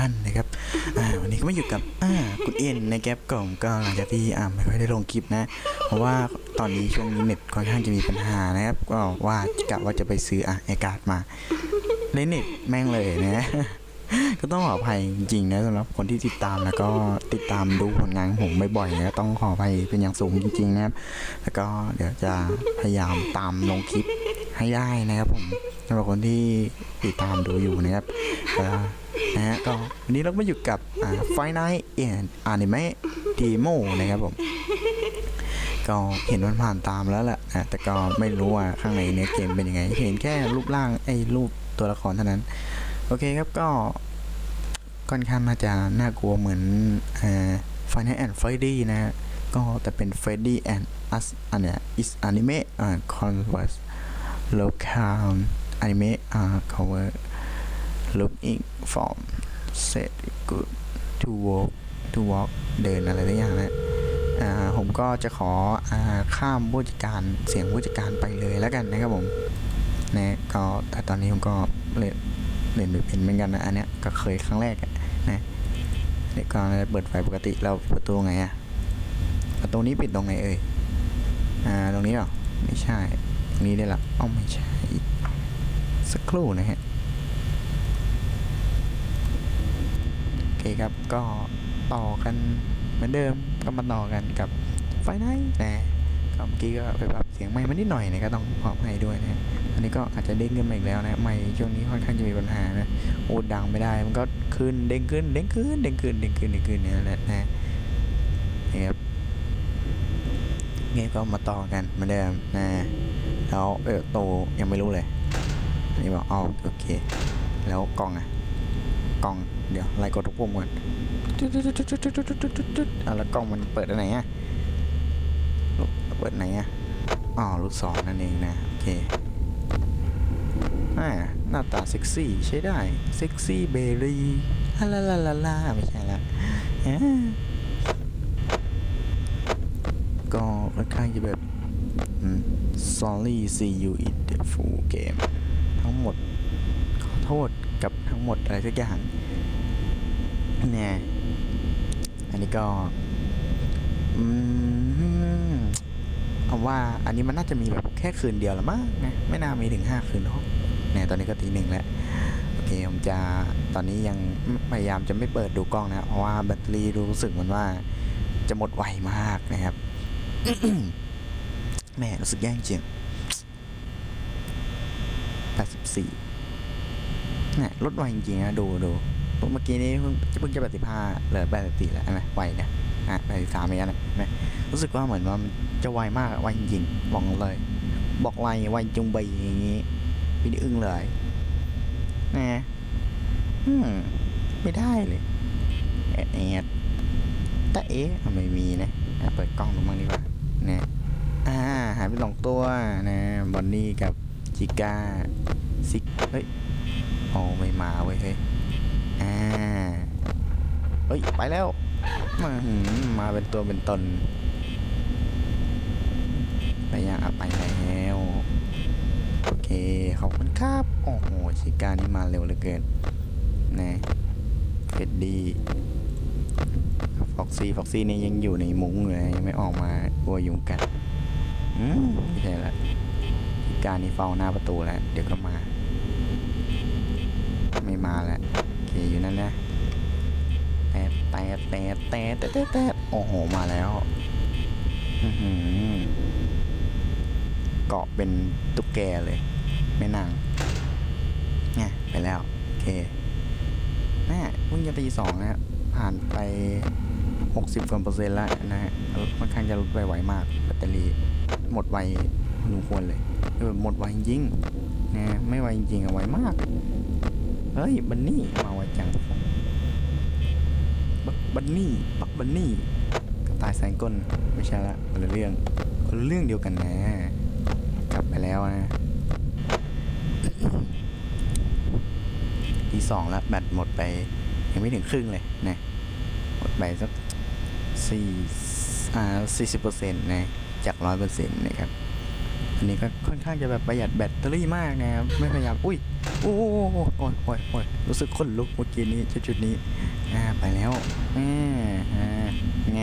ท่านนะครับวันนี้ก็มาอยู่กับคุณเอ็นในแก๊ปกล่องก็หลังจากที่ไม่ค่อยได้ลงคลิปนะ เพราะว่าตอนนี้ช่วงนี้เน็ตค่อนข้างจะมีปัญหานะครับก็ว่ากะว่าจะไปซื้ออะไอการ์ดมาเล่นเน็ตแม่งเลยนะก็ต้องขออภัยจริงๆนะสำหรับคนที่ติดตามแล้วก็ติดตามดูผลงานของผมบ่อยๆนะต้องขออภัยเป็นอย่างสูงจริงๆนะครับ แล้วก็เดี๋ยวจะพยายามตามลงคลิปให้ได้นะครับผม สำหรับคนที่ติดตามดูอยู่นะครับนะฮะก็วันนี้เราก็มาอยู่กับไฟไนท์เอ็นอนิเมะดีโมนะครับผม ก็เห็นมันผ่านตามแล้วแหละนะแต่ก็ไม่รู้ว่าข้างในเนื้อเกมเป็นยังไง เห็นแค่รูปร่างไอ้รูปตัวละครเท่านั้น โอเคครับก็ค่อนข้างน่าจะน่ากลัวเหมือนเอ่อ Final and Freddy นะฮะก็แต่เป็น Freddy and Us อันเนี้ย is anime อ่า converse local anime อ่า cover looking from set good to walk to walk เดินอะไรทุกอย่างนะอ่าผมก็จะขออ่าข้ามผู้จัดการเสียงผู้จัดการไปเลยแล้วกันนะครับผมนะก็แต่ตอนนี้ผมก็เล่นเล่นไม่เป็นเหมือนกันนะอันเนี้ยก็เคยครั้งแรกอะนะเดี๋ยวก็เปิดไฟปกติเราปิดประตูไงอะประตูนี้ปิดตรงไหนเอ่ยอ่าตรงนี้หรอไม่ใช่ ตรงนี้ได้ละอ้าวไม่ใช่ สักครู่นะฮะโอเคครับก็ต่อกันเหมือนเดิมก็มาต่อกันกับไฟไนท์นะก็เมื่อกี้ก็ไปปรับเสียงไมค์มานิดหน่อยนะก็ต้องขอให้ด้วยนะอันนี้ก็อาจจะเด้งขึ้นมาอีกแล้วนะไม่ช่วงนี้ค่อนข้างจะมีปัญหานะโอ้ดังไม่ได้มันก็ขึ้นเด้งขึ้นเด้งขึ้นเด้งขึ้นเด้งขึ้นเด้งขึ้นเนี่ยแหละนะนี่ครับเงี้ยก็มาต่อกันเหมือนเดิมนะแล้วเออโตยังไม่รู้เลย นี่บอกอ๋อโอเค แล้วกล้องอะกล้องเดี๋ยวไล่กดทุกปุ่มก่อนอะแล้วกล้องมันเปิดอันไหนอะเปิดไหนอะอ๋อลูกศรนั่นเองนะโอเคหน้าตาเซ็กซี่ใช้ได้ เซ็กซี่เบรี่ลาลาลาลาไม่ใช่ละก็ค่อนข้างจะแบบ sorry see you in the full game ทั้งหมด ขอโทษกับทั้งหมดอะไรสักอย่างเนี่ยอันนี้ก็อืมเอาว่าอันนี้มันน่าจะมีแบบแค่คืนเดียวละมั้งนะไม่น่ามีถึงห้าคืนหรอกเนี่ยตอนนี้ก็ตีหนึ่งแล้วโอเคผมจะตอนนี้ยังพยายามจะไม่เปิดดูกล้องนะเพราะว่าแบตเตอรี่รู้สึกเหมือนว่า จะหมดไวมากนะครับแม่รู้สึกแย่จริง 84เนี่ยลดไวจริงๆนะดูดูเมื่อกี้นี้เพิ่งเพิ่งจะ85เหลือ84แล้วนไหมไวเนี่ยอะ83ไม่ยันเห็นไหมรู้สึกว่าเหมือนว่ามันจะไวมากไวจริงๆบอกเลย บอกไวไวจุงใบอย่างงี้พี่อึ้งเลยนะอืมไม่ได้เลยแอดแอดแต่เอ๊ะไม่มีนะอะเปิดกล้องดูมั่งดีกว่านะอ่าหายไปสองตัวนะบอนนี่กับ จิก้าซิกเฮ้ยโอ้ไม่มาเว้ยเฮ้ยอ่าเฮ้ย ไปแล้ว มาหืมมาเป็นตัวเป็นตนไปยังอะไปแล้วโอเคขอบคุณครับโอ้โหชิก้านี่มาเร็วเหลือเกินนะเฟดดี้ฟ็อกซี่ฟ็อกซี่นี่ยังอยู่ในมุ้งเลยยังไม่ออกมากลัวยุงกัดอืมไม่ใช่ละ ก้านี่เฝ้าหน้าประตูแล้ว เดี๋ยวก็มา ไม่มาแล้วโอเคอยู่นั่นนะแต่แต่แต่แต่แต่แต่แตโอ้โหมาแล้วอือหือเกาะเป็นตุ๊กแกเลยแม่นางเนี่ยไปแล้ว โอเคแม่เพิ่งจะตีสองนะผ่านไปหกสิบกว่าเปอร์เซ็นต์แล้วนะฮะค่อนข้างจะลดไปไวมากแบตเตอรี่หมดไว พอสมควรเลยเออหมดไวจริงๆนะไม่ไวจริงๆอะไวมาก เฮ้ย บันนี่มาไวจัง บักบันนี่บักบันนี่ตายแสงก้นไม่ใช่ละคนละเรื่องคนละเรื่องเดียวกันนะ กลับไปแล้วนะทีสองแล้วแบตหมดไป ยังไม่ถึงครึ่งเลยนะหมดไปสักสี่อ่าสี่สิบเปอร์เซ็นต์นะจากร้อยเปอร์เซ็นต์นะครับ อันนี้ก็ค่อนข้างจะแบบประหยัดแบตเตอรี่มากนะครับ ไม่พยายาม อุ้ย โอ้โหโอ้ยโอ้ยโอ้ยรู้สึกขนลุกเมื่อกี้นี้จุดๆนี้อ่าไปแล้วอ่าอ่าไง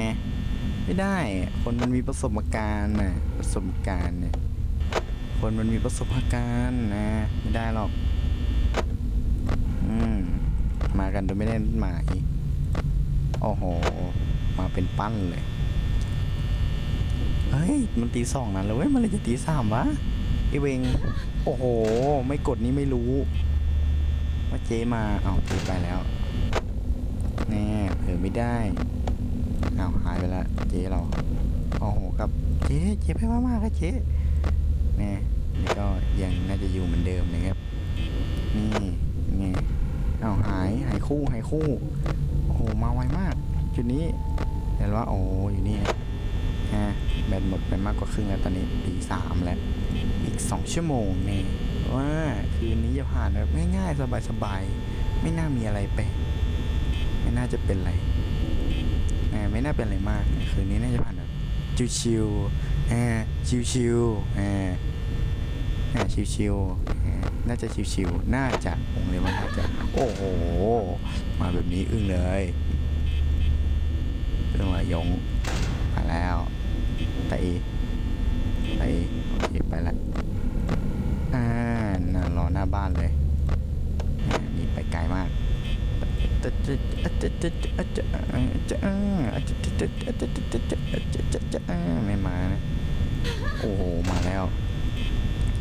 ไม่ได้ คนมันมีประสบการณ์น่ะประสบการณ์เนี่ย คนมันมีประสบการณ์นะ ไม่ได้หรอก อืม มากันโดยไม่ได้หมายโอ้โห มาเป็นปั้นเลย ฮ้ย มันตีสองนะแล้วเว้ยมันเลยจะตีสามวะไอเวง โอ้โห ไม่กดนี้ไม่รู้ว่าเจมา เอาเจไปแล้วแน่เผลอไม่ได้เอาหายไปละเจเรา โอ้โหครับเจเจไปมากมากครับเจแน่นี่ก็ยังน่าจะอยู่เหมือนเดิมนะครับ นี่ไงเอาหายหายคู่หายคู่ โอ้โหมาไวมาก จุดนี้เห็นว่าโอ้อยู่นี่นะ แบตหมดไปมากกว่าครึ่งแล้วตอนนี้ตีสามแล้วอีกสองชั่วโมงนี่ว่าคืนนี้จะผ่านแบบง่ายๆ สบายๆ ไม่น่ามีอะไรไป ไม่น่าจะเป็นอะไรไม่น่าเป็นอะไรมาก คืนนี้น่าจะผ่านแบบชิวๆอ่าชิวๆอ่าอ่าชิวๆน่าจะชิวๆน่าจะผมเลยว่าน่าจะ โอ้โห มาแบบนี้อึ้งเลยเรื่องว่ายงมาแล้ว ไปไปโอเคไปละอ่าน่ารอหน้าบ้านเลยนี่ไปไกลมากไม่มานะโอ้โหมาแล้ว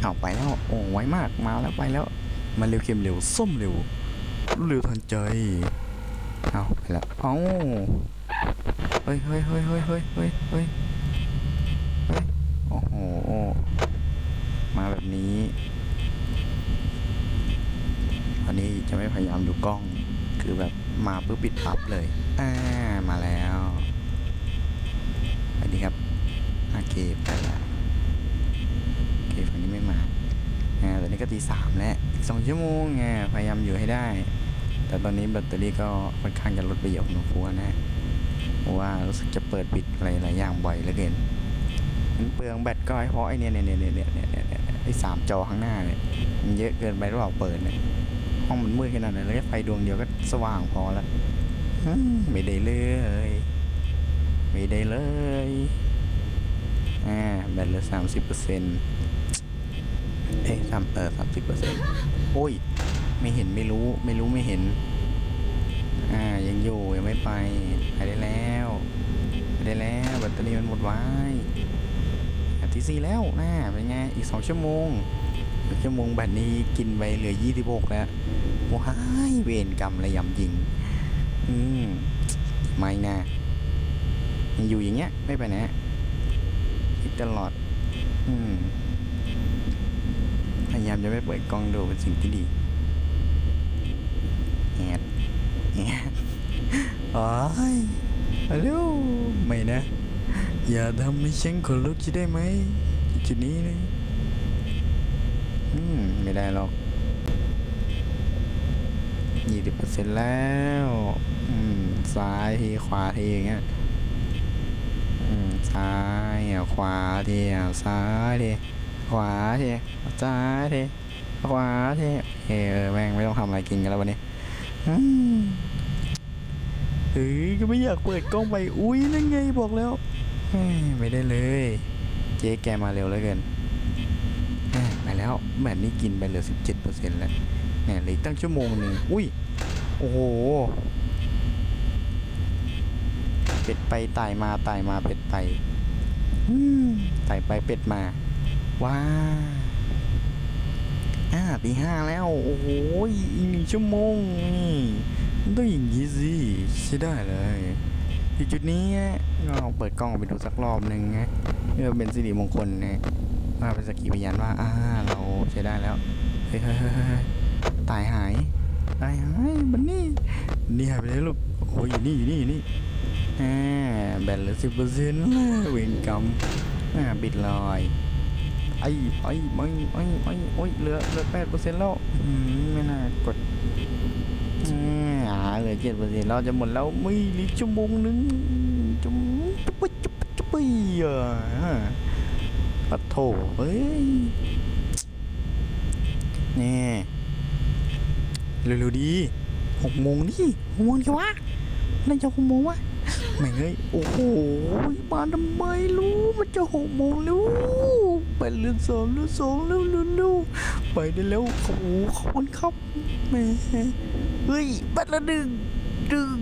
เอาไปแล้วโอ้ไวมากมาแล้วไปแล้ว มาเร็วเค็มเร็วส้มเร็วเร็วทันใจเอาไปแล้วเอาเฮ้ยเฮ้ยเฮ้ยเฮ้ยเฮ้ยเฮ้ย คือแบบมาปุ๊บปิดปั๊บเลย อ่า มาแล้วไปดีครับโอเคไปล้โอเคฝั่งนี้ไม่มาอ่าตอนนี้ก็ตีสามแล้วอีกสองชั่วโมงไงพยายามอยู่ให้ได้ แต่ตอนนี้แบตเตอรี่ก็ค่อนข้างจะลดไปเยอะหนูกลัวนะเพราะว่ารู้สึกจะเปิดปิดอะไรหลายอย่างบ่อยเหลือเกินมันเปลืองแบตก็ไอ้เพราะไอ้เนี่ยเนี่ยเนี่ยเนี่ยเนี่ยเนี่ยเนี่ยไอ้สามจอข้างหน้าเนี่ยมันเยอะเกินไปหรือเปล่าเปิดเนี่ย ห้องมันมืดขนาดนั้นแล้วไฟดวงเดียวก็สว่างพอแล้วไม่ได้เลยไม่ได้เลยอ่าแบตเหลือสามสิบเปอร์เซ็นต์เอ๊ะสามเออสามสิบเปอร์เซ็นต์โอ้ย ไม่เห็นไม่รู้ไม่รู้ไม่เห็น อ่ายังอยู่ยังไม่ไปไปได้แล้วไปได้แล้วแบตเตอรี่มันหมดไว้อาทิตย์สี่แล้วน่าเป็นไงอีกสองชั่วโมง ชั่วโมงแบตนี้กินไปเหลือยี่สิบหกแล้วว้ายเวรกรรมระยำยิง อืมไม่นะยังอยู่อย่างเงี้ย ไม่ไปไหนคิดตลอด อืมพยายามจะไม่เปิดกล้องดูเป็นสิ่งที่ดีแอดแอดโอ้ยฮัลโหลไม่นะ อย่าทำให้ฉันขนลุกจะได้ไหมจุดนี้เลย ไม่ได้หรอกยี่สิบเปอร์เซ็นต์แล้วอืมซ้ายทีขวาทีอย่างเงี้ยอืมซ้ายอะขวาทีอะซ้ายทีขวาทีซ้ายทีขวาทีเออเอแม่งไม่ต้องทำอะไรกินกันแล้ววันนี้อืมเฮ้ยก็ไม่อยากเปิดกล้องไปอุ้ยนั่นไงบอกแล้วไม่ได้เลย เจ๊แกมาเร็วเหลือเกิน แล้วแบบนี้กินไปเหลือสิบเแล้วเนี่ยเหลือตั้งชั่วโมงหนึ่งอุ้ย โอ้โหเป็ดไปไต่มาไต่มาเป็ดไปอืมไต่ไปเป็ดมา ว้าอ่าตีห้าแล้ว โอ้โหอีกหนึ่งชั่วโมงนี่มันต้องอย่างนี้สิใช่ได้เลยที่จุดนี้ก็ลองเปิดกล้องไปดูสักรอบหนึ่งนะเพื่อเป็นสิริมงคลนะ ว่าเป็นสกขีพยานว่าอ่าเราใช้ได้แล้วเฮ้ยเฮ้ยเฮ้ยตายหาย ตายหายบันนี่นี่หายไปเลยลูกโอ้โหอยู่นี่อยู่นี่อยู่นี่อ่าแบตเหลือสิบเปอร์เซ็นต์เวรกรรมอ่าปิดลอยไอ้ไอ้ไม่ไอ้ไอ้โอ้ยเหลือเหลือแปดเปอร์เซ็นต์แล้วอืมไม่น่ากดอ่าเหลือเจ็ดเปอร์เซ็นต์เราจะหมดแล้วไม่เหลือชั่วโมงนึงจุ๊บจุ๊บจุ๊บจุ๊บอะ ปัดโถเฮ้ย นี่เร็วๆดีหกโมงนี่หกโมงดีวะน่าจะหกโมงวะไม่เงยโอ้โหมาทำไมลูกมันจะหกโมงแล้วไปเรือนสองเรือนสองเร็วเร็วเร็วไปได้แล้วโอ้โหขอบคุณครับแม่เฮ้ยบัตรละหนึ่งหนึ่ง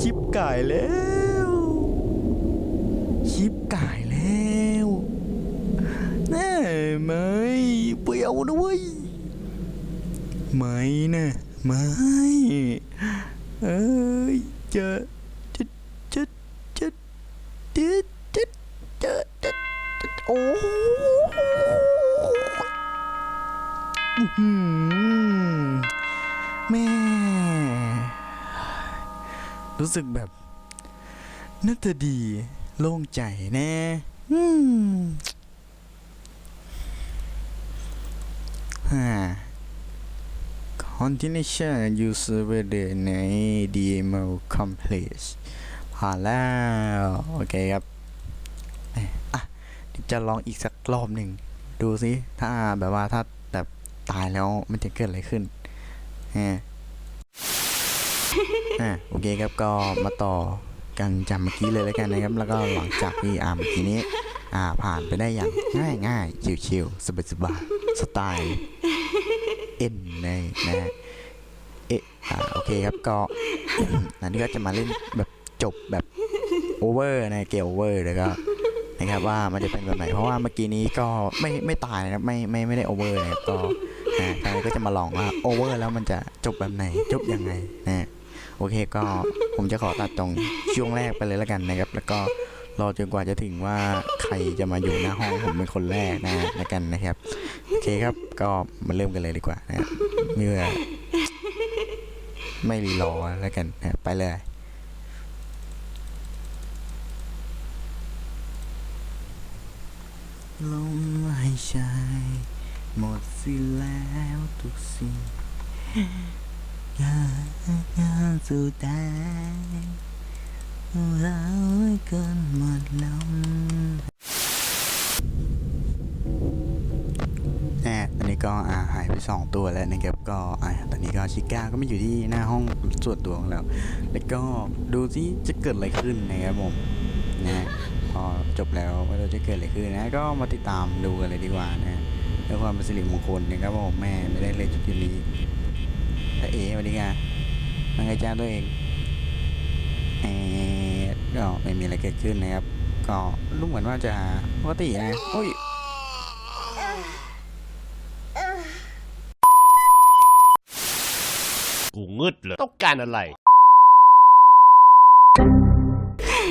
ชิปก่ายแล้ว ไม่เปลี่ยวนะเว้ยไม่นะไม่เอ้ยเจอจะจะจะจจะจจะโอ้แม่ รู้สึกแบบน่าจะดีโล่งใจแน่ continuation user with the ใน demo complete ผ่านแล้ว โอเคครับเอะอะจะลองอีกสักรอบหนึ่ง ดูสิถ้าแบบว่าถ้าแบบตายแล้วมันจะเกิดอะไรขึ้นฮะอะโอเคครับก็มาต่อกันจากเมื่อกี้เลยแล้วกันนะครับ แล้วก็หลังจากที่อ่าเมื่อกี้นี้ อ่าผ่านไปได้อย่างง่ายง่ายชิวๆสบายๆสไตล์ เอ็นในนะฮะเอะอ่าโอเคครับก็อันนี้ก็จะมาเล่นแบบจบแบบโอเวอร์นะเกมโอเวอร์แล้วก็นะครับว่ามันจะเป็นแบบไหนเพราะว่าเมื่อกี้นี้ก็ไม่ไม่ตายนะครับไม่ไม่ไม่ได้โอเวอร์นะครับก็นะครั้งนี้ก็จะมาลองว่าโอเวอร์แล้วมันจะจบแบบไหนจบยังไงนะโอเคก็ผมจะขอตัดตรงช่วงแรกไปเลยแล้วกันนะครับ แล้วก็ รอจนกว่าจะถึงว่าใครจะมาอยู่หน้าห้องผมเป็นคนแรกนะแล้วกันนะครับโอเคครับก็มาเริ่มกันเลยดีกว่านะเมื่อไม่รีรอแล้วกันนะไปเลยลมหายใจหมดสิ้นแล้วทุกสิ่งงานสุดท้าย เรากันหมดลมแน่ตอนนี้ก็อ่าหายไปสองตัวแล้วนะครับก็อ่าตอนนี้ก็ชิก้าก็ไม่อยู่ที่หน้าห้องส่วนตัวของเราแล้วก็ดูที่จะเกิดอะไรขึ้นนะครับผมนะพอจบแล้วว่าเราจะเกิดอะไรขึ้นนะก็มาติดตามดูกันเลยดีกว่านะเพื่อความเป็นสิริมงคลนะครับผมแม่ไม่ได้เลยจุดยืนนี้แต่เอ๋สวัสดีค่ะมังไงจ้าตัวเองเออ ก็ไม่มีอะไรเกิดขึ้นนะครับ ก็รู้เหมือนว่าจะปกตินะโอ้ยกูงึดเลยต้องการอะไร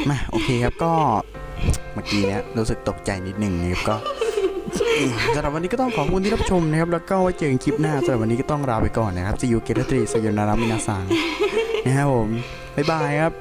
มาโอเคครับก็เมื่อกี้เนี้ยรู้สึกตกใจนิดหนึ่งนะครับก็สำหรับวันนี้ก็ต้องขอบคุณที่รับชมนะครับ แล้วก็ไว้เจอกันคลิปหน้าสำหรับวันนี้ก็ต้องลาไปก่อนนะครับซีอูเกตตรีสยนารามินาซังนะครับผม บ๊ายบายครับ